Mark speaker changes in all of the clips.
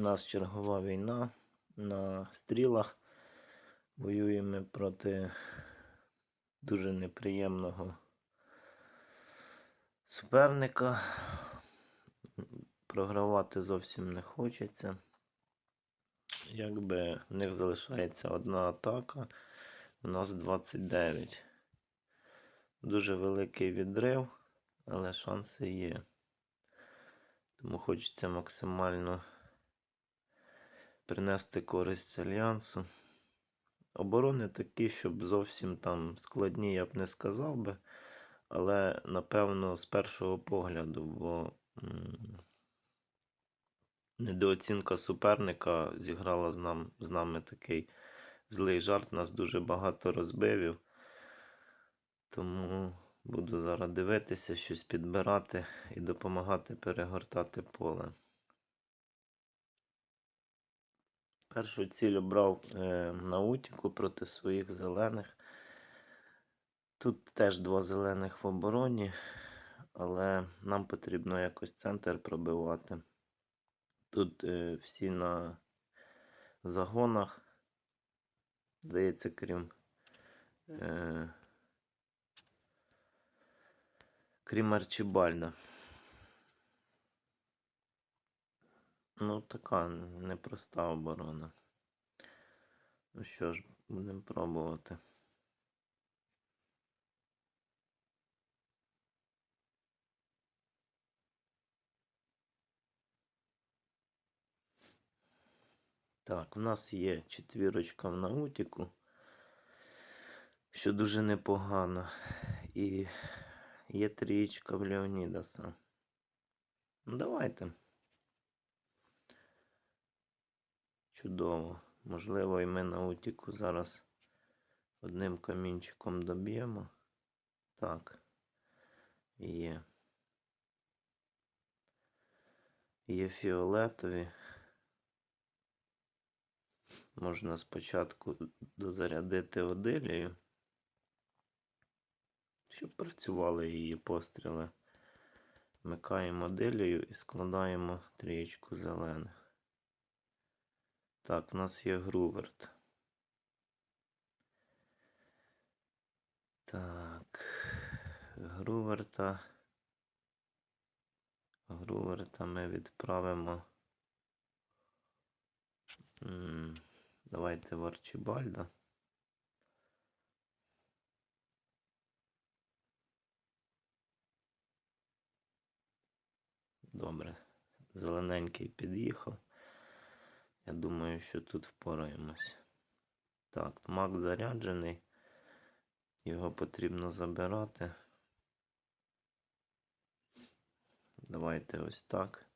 Speaker 1: У нас чергова війна на стрілах. Воюємо проти дуже неприємного суперника. Програвати зовсім не хочеться. Якби в них залишається одна атака, у нас 29. Дуже великий відрив, але шанси є. Тому хочеться максимально принести користь альянсу. Оборони такі, щоб зовсім там складні, я б не сказав би. Але напевно з першого погляду, бо недооцінка суперника зіграла з, нам, з нами такий злий жарт, нас дуже багато розбивів. Тому буду зараз дивитися, щось підбирати і допомагати перегортати поле. Першу ціль обрав е, наутіку проти своїх зелених. Тут теж два зелених в обороні, але нам потрібно якось центр пробивати. Тут е, всі на загонах, здається, крім. Е, крім Арчибальда. Ну, така непроста оборона. Ну що ж, будемо пробувати. Так, у нас є четвірочка в наутіку, що дуже непогано. І є трієчка в Леонідаса. Ну, давайте. Чудово. Можливо, і ми на утіку зараз одним камінчиком доб'ємо. Так. Є. Є фіолетові. Можна спочатку дозарядити одилію, щоб працювали її постріли. Вмикаємо одилію і складаємо трієчку зелених. Так, в нас є Груверт. Так, Груверта. Груверта ми відправимо. Давайте в Арчибальда. Добре. Зелененький під'їхав. Я думаю, що тут впораємось. Так, маг заряджений. Його потрібно забирати. Давайте ось так.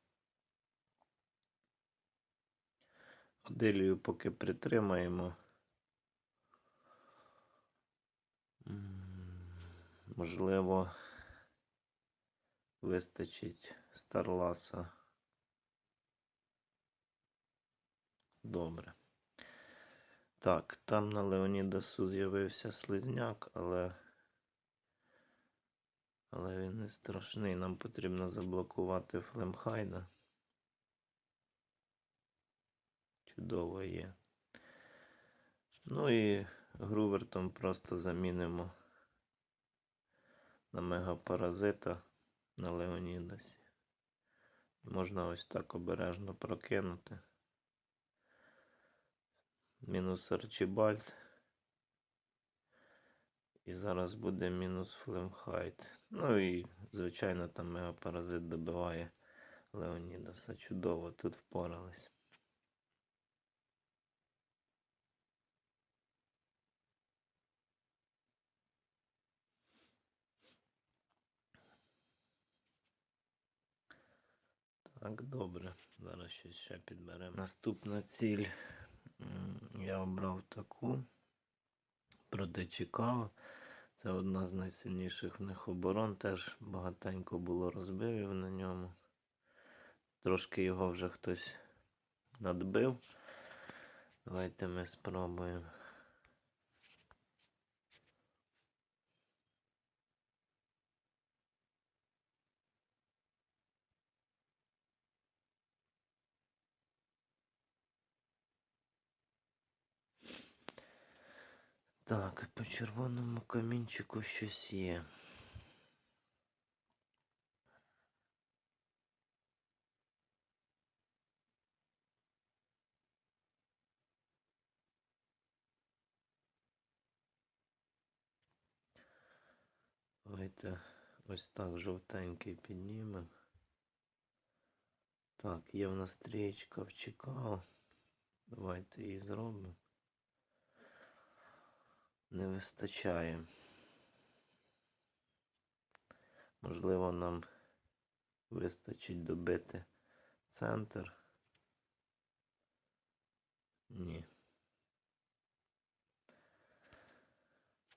Speaker 1: Оделію поки притримаємо. Можливо, вистачить Старласа. Добре. Так, там на Леонідасу з'явився слизняк, але. Але він не страшний. Нам потрібно заблокувати Флемхайда. Чудово є. Ну і Грувертом просто замінимо на мегапаразита на Леонідасі. Можна ось так обережно прокинути. Мінус Арчибальд. І зараз буде мінус Флемхайт. Ну і, звичайно, там мегапаразит добиває Леонідаса. Чудово, тут впорались. Так, добре. Зараз щось ще підберемо. Наступна ціль. Я обрав таку. Проте Чикаго. Це одна з найсильніших в них оборон. Теж багатенько було розбивів на ньому. Трошки його вже хтось надбив. Давайте ми спробуємо. Так, по червоному камінчику щось є. Давайте ось так жовтенький піднімемо. Так, є в нас стрічка в Чикаго. Давайте її зробимо. Не вистачає. Можливо, нам вистачить добити центр. Ні.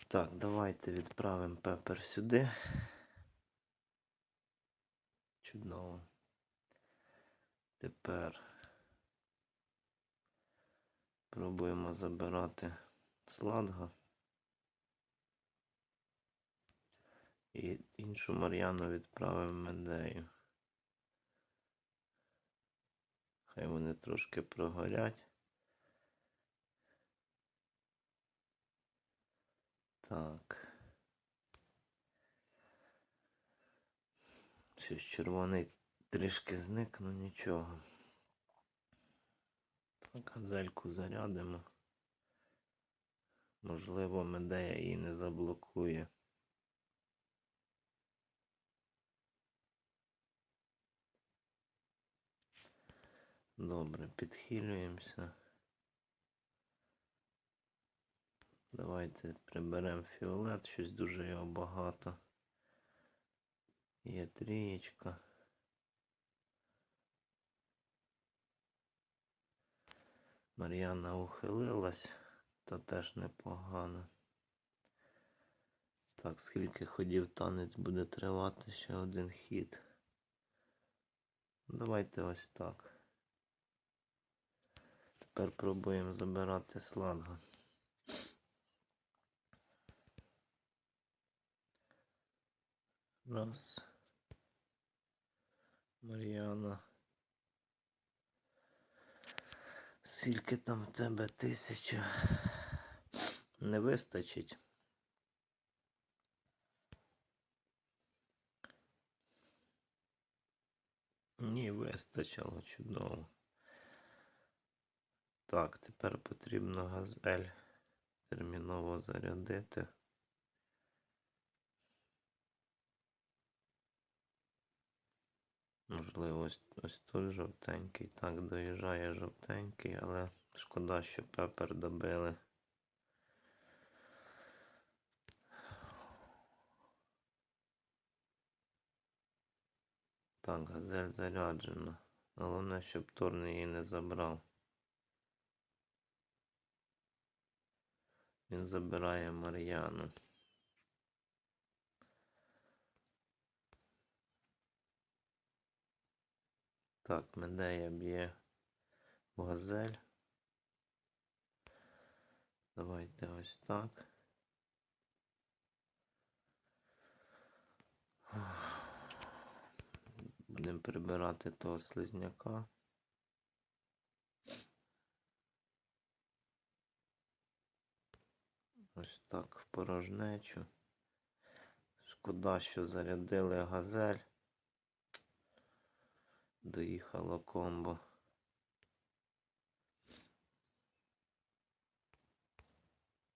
Speaker 1: Так, давайте відправимо пепер сюди. Чудово. Тепер пробуємо забирати сладга. І іншу Мар'яну відправимо медею. Хай вони трошки прогорять. Так. Щось червоний трішки зник, ну нічого. Так, газельку зарядимо. Можливо, медея її не заблокує. Добре, підхилюємося. Давайте приберемо фіолет, щось дуже його багато. Є трієчка. Мар'яна ухилилась, то теж непогано. Так, скільки ходів танець буде тривати ще один хід. Давайте ось так. Тепер пробуємо забирати сланга. Раз. Мар'яна. Скільки там в тебе тисяча? Не вистачить. Ні, вистачило чудово. Так, тепер потрібно газель терміново зарядити. Можливо, ось, ось тут жовтенький. Так, доїжджає жовтенький, але шкода, що пепер добили. Так, газель заряджена. Головне, щоб Торн її не забрав. Він забирає Мар'яну. Так, Медея б'є в газель. Давайте ось так. Будемо прибирати того слизняка. Ось так в порожнечу. Шкода, що зарядили газель. Доїхало комбо.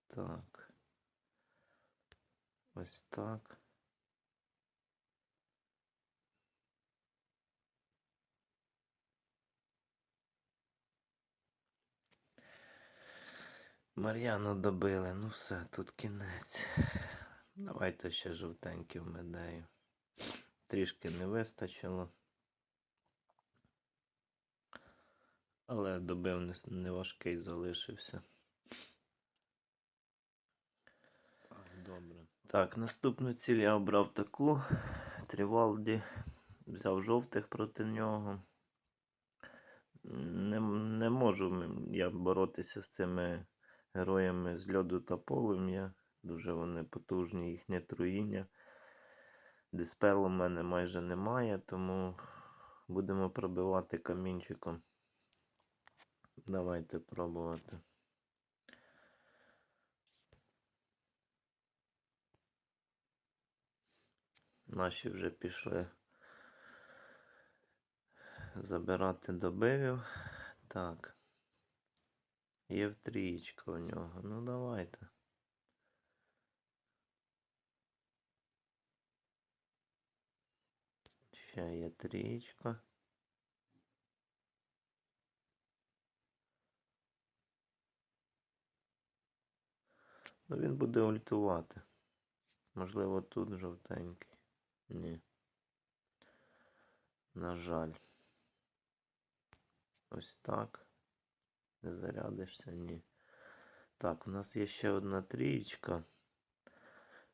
Speaker 1: Так. Ось так. Мар'яну добили, ну все, тут кінець. Давайте ще жовтенькі в медею. Трішки не вистачило. Але добив не, важкий залишився. Так, добре. Так, наступну ціль я обрав таку. Трівалді. Взяв жовтих проти нього. Не, не можу я боротися з цими героями з льоду та полум'я. Дуже вони потужні, їхнє труїння. Диспел у мене майже немає, тому будемо пробивати камінчиком. Давайте пробувати. Наші вже пішли забирати добивів. Так. Є в трієчка у нього. Ну давайте. Ще є трієчка. Ну він буде ультувати. Можливо, тут жовтенький. Ні. На жаль. Ось так. Не зарядишся, ні. Так, у нас є ще одна трієчка.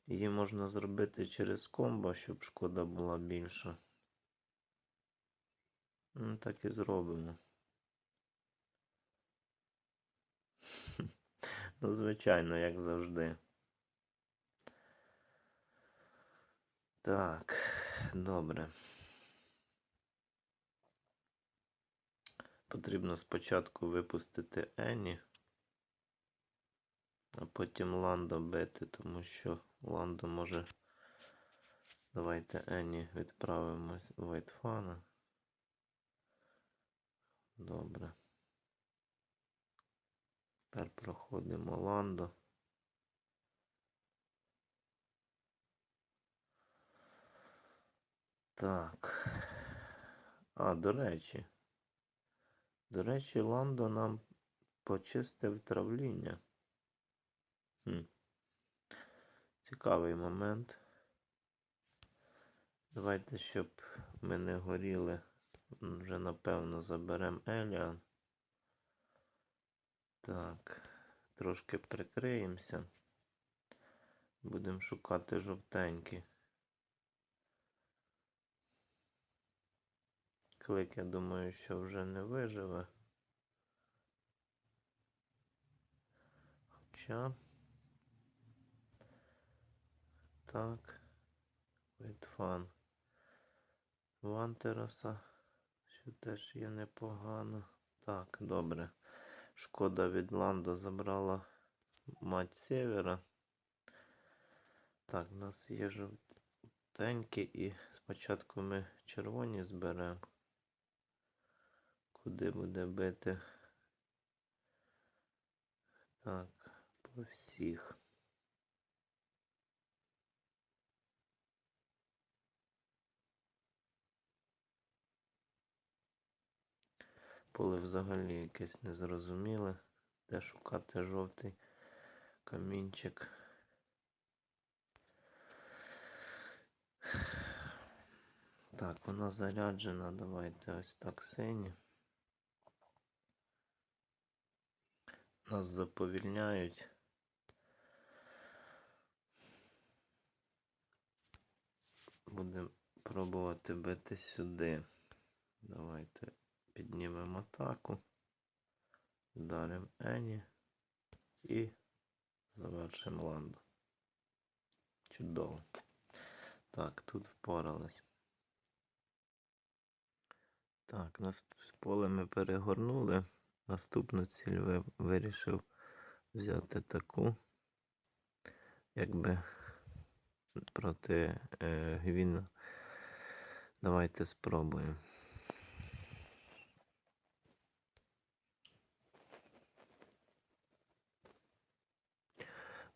Speaker 1: Її можна зробити через комбо, щоб шкода була більша. Ну, так і зробимо. Ну, звичайно, як завжди. Так, добре. Потрібно спочатку випустити Ені, а потім Ландо бити, тому що Ландо може. Давайте Ені відправимо в Вайтфана. Добре. Тепер проходимо Ландо. Так. А, до речі. До речі, Ландо нам почистив травління. Хм. Цікавий момент. Давайте, щоб ми не горіли, вже напевно заберемо Еліан. Так, трошки прикриємося. Будемо шукати жовтенькі. Клик, я думаю, що вже не виживе. Хоча. Так. Вайтфан. Вантероса. Що теж є непогано. Так, добре. Шкода від Ландо забрала мать Севера. Так, у нас є жовтенькі і спочатку ми червоні зберемо. Куди буде бити? Так, по всіх. Поле взагалі якесь незрозуміле. Де шукати жовтий камінчик. Так, вона заряджена. Давайте ось так сині. Нас заповільняють. Будемо пробувати бити сюди. Давайте піднімемо атаку. Вдаримо Ені і завершимо ланду. Чудово. Так, тут впорались. Так, нас поле ми перегорнули. Наступну ціль вирішив взяти таку, якби проти е, Гвіна. Давайте спробуємо.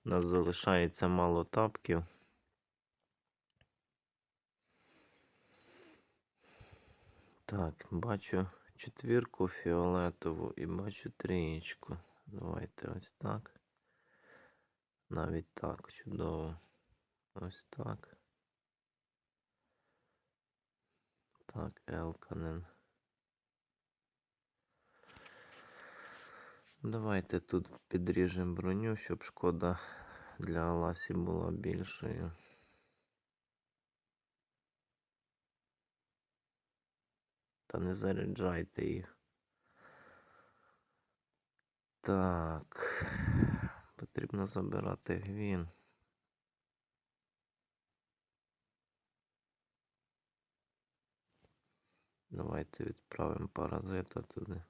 Speaker 1: У нас залишається мало тапків. Так, бачу четвірку фіолетову і бачу трієчку. Давайте ось так. Навіть так, чудово. Ось так. Так, Елканен. Давайте тут підріжемо броню, щоб шкода для Аласі була більшою. Та не заряджайте їх. Так. Потрібно забирати гвін. Давайте відправимо паразита туди.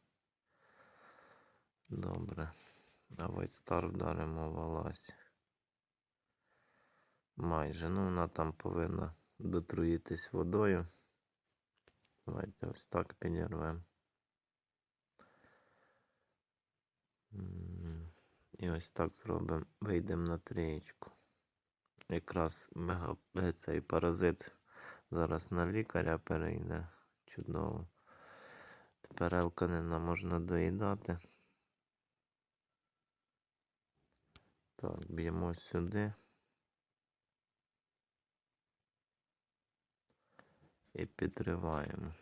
Speaker 1: Добре. А Вайтстар вдаримо в Аласі. Майже. Ну, вона там повинна дотруїтись водою. Давайте ось так підірвемо. І ось так зробимо. Вийдемо на трієчку. Якраз мега е, цей паразит зараз на лікаря перейде. Чудово. Тепер елканина можна доїдати. Так, б'ємо сюди. І підриваємо.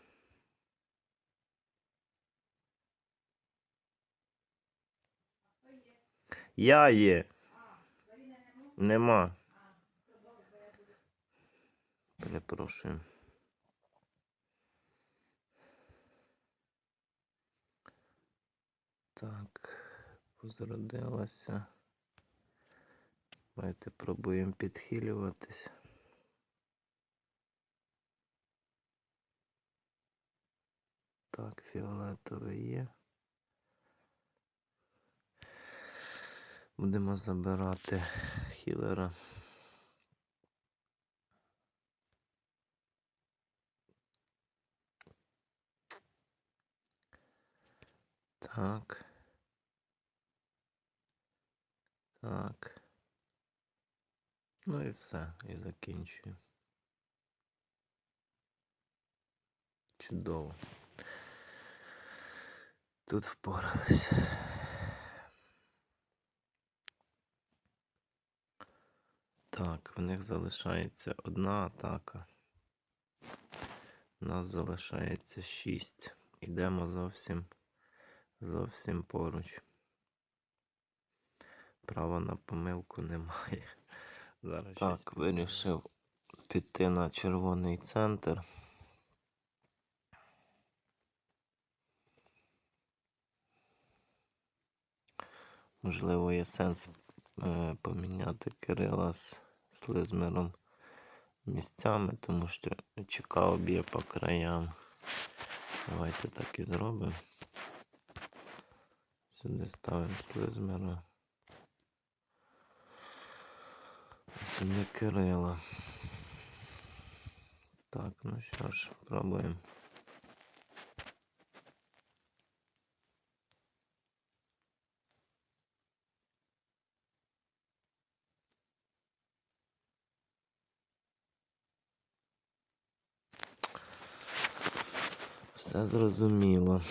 Speaker 1: Я є. Нема. Перепрошую. Так, возродилася. Давайте пробуємо підхилюватись. Так, фіолетовий є. Будемо забирати хілера. Так. Так. Ну і все, і закінчую. Чудово. Тут впорались. Так, в них залишається одна атака. У нас залишається шість. Ідемо зовсім зовсім поруч. Права на помилку немає. Зараз так, вирішив піти на червоний центр. Можливо, є сенс е, поміняти Кирила з Слизмером місцями, тому що Чекао б'є по краям. Давайте так і зробимо. Сюди ставимо Слизмера. Сюди Кирила. Так, ну що ж, пробуємо. Все зрозуміло.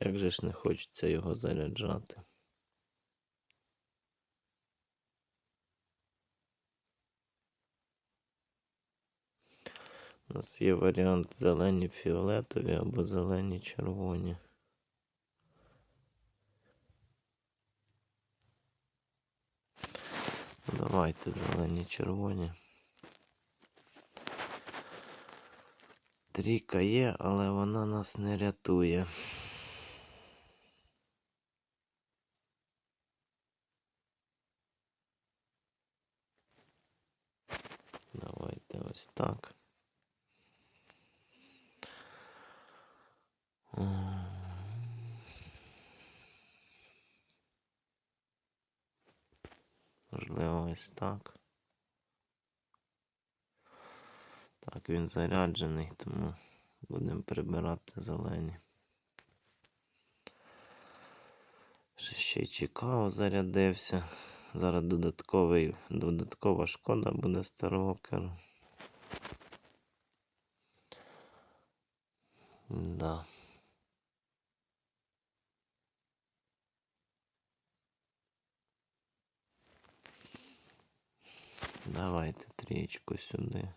Speaker 1: Як же ж не хочеться його заряджати? У нас є варіант зелені фіолетові або зелені червоні. Давайте зелені червоні. Трійка є, але вона нас не рятує. Давайте ось так. Можливо, ось так. Так, він заряджений, тому будемо прибирати зелені. Ще й Чикаго зарядився. Зараз додатковий, додаткова шкода буде Старвокеру. Да. Давайте трієчку сюди.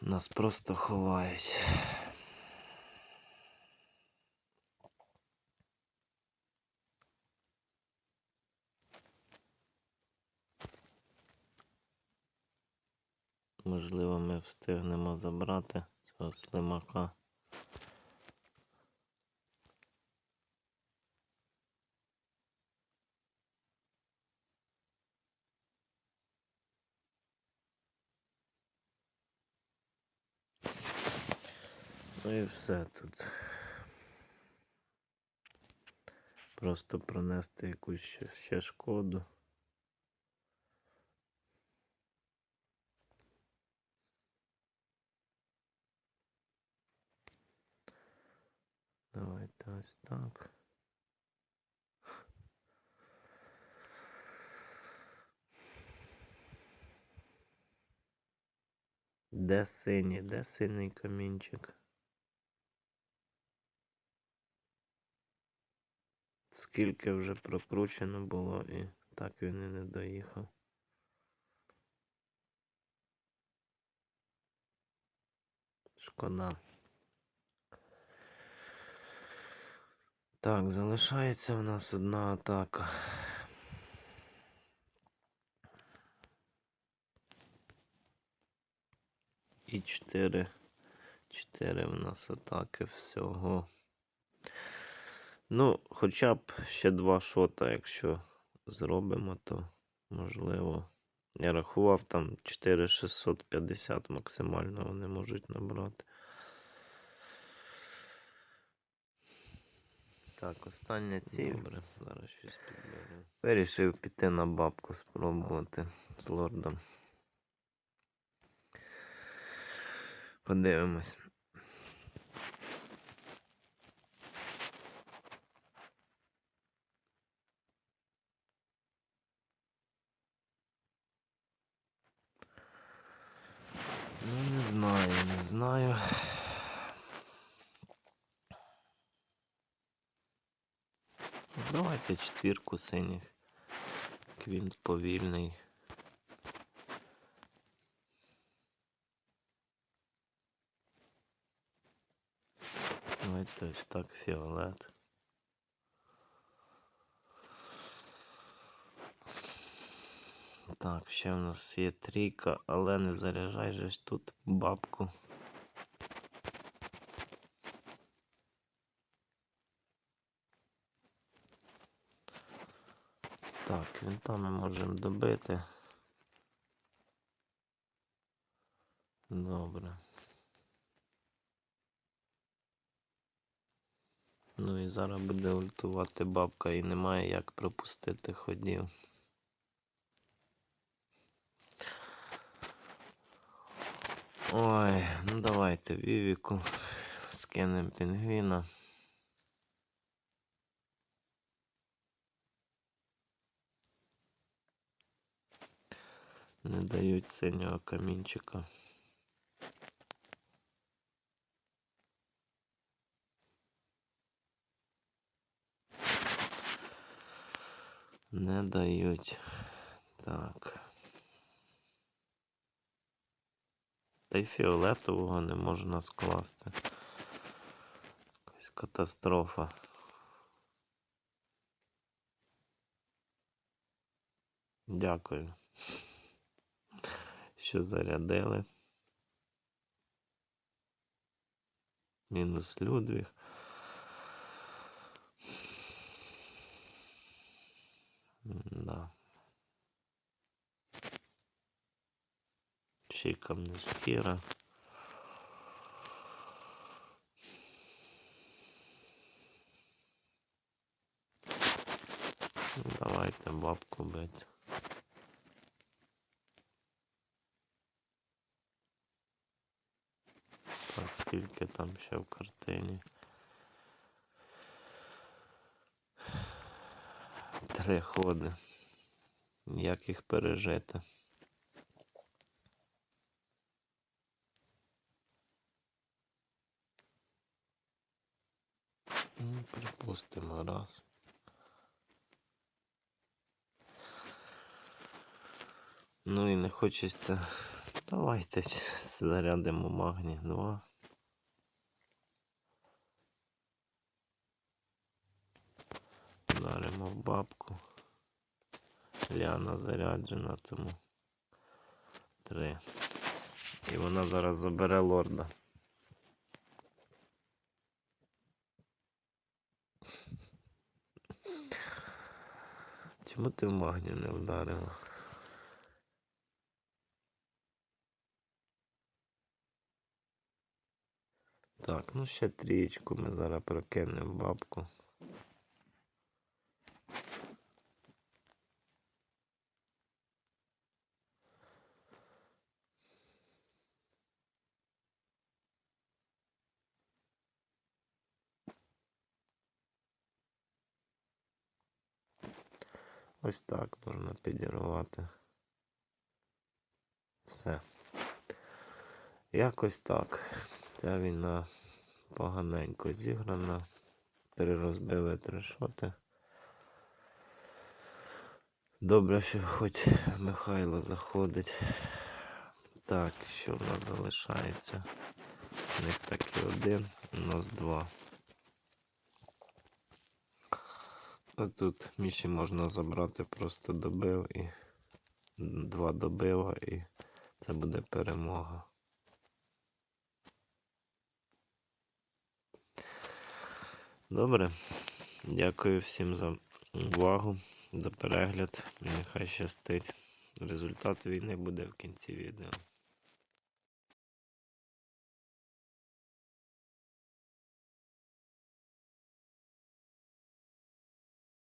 Speaker 1: Нас просто ховають. Можливо, ми встигнемо забрати цього слимака. Ну і все тут. Просто принести якусь ще шкоду. Давайте ось так. Де синій, де синій камінчик? Скільки вже прокручено було і так він і не доїхав. Шкода. Так, залишається в нас одна атака. І 4. 4 в нас атаки всього. Ну, хоча б ще два шота, якщо зробимо, то можливо. Я рахував там 4650 максимально вони можуть набрати. Так, остання ціль. Добре, зараз щось підберемо. Вирішив піти на бабку спробувати з лордом. Подивимось. Ну, не знаю, не знаю. Давайте четвірку синіх. Він повільний. Давайте ось так фіолет. Так, ще в нас є трійка, але не заряджай же тут бабку. Так, він там ми можемо добити. Добре. Ну і зараз буде ультувати бабка і немає як пропустити ходів. Ой, ну давайте Вівіку скинемо пінгвіна. Не дають синього камінчика. Не дають. Так. Та й фіолетового не можна скласти. Якась катастрофа. Дякую. Що зарядили. Мінус Людвіг. Да. Ще й камнешкіра. Давайте бабку бить. Скільки там ще в картині? Три ходи. Як їх пережити? Ну, припустимо раз. Ну і не хочеться. Давайте зарядимо магні 2. Даримо в бабку. Ляна заряджена, тому 3. І вона зараз забере лорда. Чому ти в магні не вдарила? Так, ну ще трієчку ми зараз прокинемо бабку. Ось так можна підірвати. Все. Якось так. Ця війна поганенько зіграна. Три розбили, три шоти. Добре, що хоч Михайло заходить. Так, що в нас залишається? У них один, у нас два. А тут Міші можна забрати, просто добив і два добива, і це буде перемога. Добре. Дякую всім за увагу, за перегляд. Нехай щастить. Результат війни буде в кінці відео.